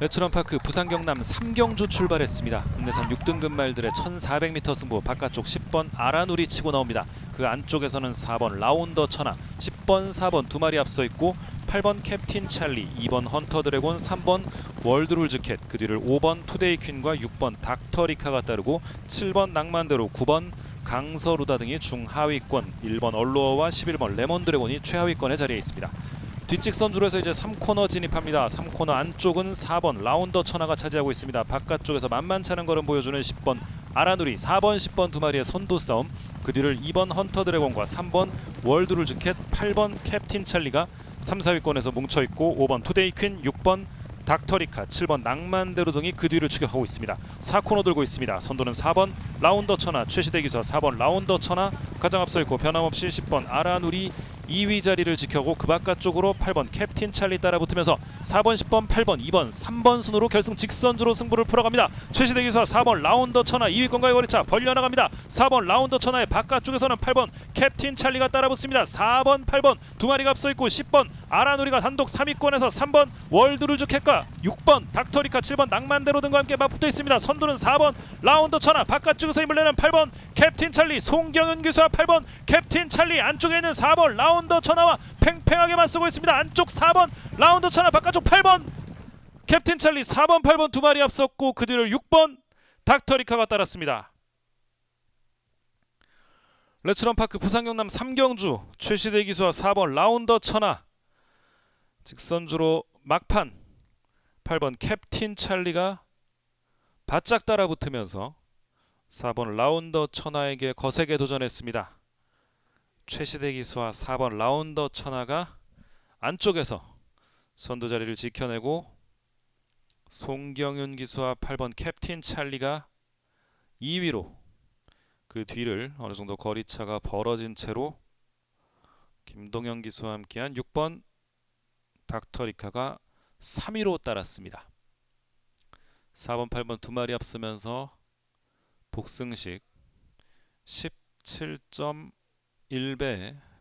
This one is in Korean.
레츠런 파크 부산 경남 3경주 출발했습니다. 국내산 6등급 말들의 1400m 승부 바깥쪽 10번 아라누리 치고 나옵니다. 그 안쪽에서는 4번 라운더 천하, 10번 4번 두 마리 앞서 있고 8번 캡틴 찰리, 2번 헌터 드래곤, 3번 월드룰 즈켓, 그 뒤를 5번 투데이 퀸과 6번 닥터리카가 따르고 7번 낭만대로 9번 강서루다 등이 중하위권, 1번 얼로어와 11번 레몬 드래곤이 최하위권에 자리해 있습니다. 뒷직선 줄에서 이제 3코너 진입합니다. 3코너 안쪽은 4번 라운더 천하가 차지하고 있습니다. 바깥쪽에서 만만찮은 걸음 보여주는 10번 아라누리, 4번, 10번 두 마리의 선두 싸움. 그 뒤를 2번 헌터 드래곤과 3번 월드룰 즈켓, 8번 캡틴 찰리가 3, 4위권에서 뭉쳐 있고 5번 투데이 퀸, 6번 닥터리카, 7번 낭만대로 등이 그 뒤를 추격하고 있습니다. 4코너 들고 있습니다. 선두는 4번 라운더 천하, 최시대 기사 4번 라운더 천하 가장 앞서 있고 변함없이 10번 아라누리 2위 자리를 지켜고 그 바깥쪽으로 8번 캡틴 찰리 따라붙으면서 4번, 10번, 8번, 2번, 3번 순으로 결승 직선주로 승부를 풀어갑니다. 최시대 기사 4번 라운더 천하 2위권과의 거리차 벌려나갑니다. 4번 라운더 천하의 바깥쪽에서는 8번 캡틴 찰리가 따라붙습니다. 4번, 8번 두 마리가 앞서 있고 10번 아라누리가 단독 3위권에서 3번 월드루즈 캣과 6번 닥터리카 7번 낭만대로 등과 함께 맞붙어 있습니다. 선두는 4번 라운더 천하 바깥쪽에서 힘을 내는 8번 캡틴 찰리 송경은 기수와 8번 캡틴 찰리 안쪽에 있는 4번 라운더 천하와 팽팽하게 맞서고 있습니다. 안쪽 4번 라운더 천하 바깥쪽 8번 캡틴 찰리 4번 8번 두 마리 앞섰고 그 뒤를 6번 닥터리카가 따랐습니다. 레츠런 파크 부산 경남 3경주 최시대 기수와 4번 라운더 천하 직선주로 막판 8번 캡틴 찰리가 바짝 따라붙으면서 4번 라운더 천하에게 거세게 도전했습니다. 최시대 기수와 4번 라운더 천하가 안쪽에서 선두 자리를 지켜내고 송경윤 기수와 8번 캡틴 찰리가 2위로 그 뒤를 어느 정도 거리차가 벌어진 채로 김동현 기수와 함께한 6번 닥터리카가 3위로 따랐습니다. 4번, 8번 두 마리 앞서면서 복승식 17.1배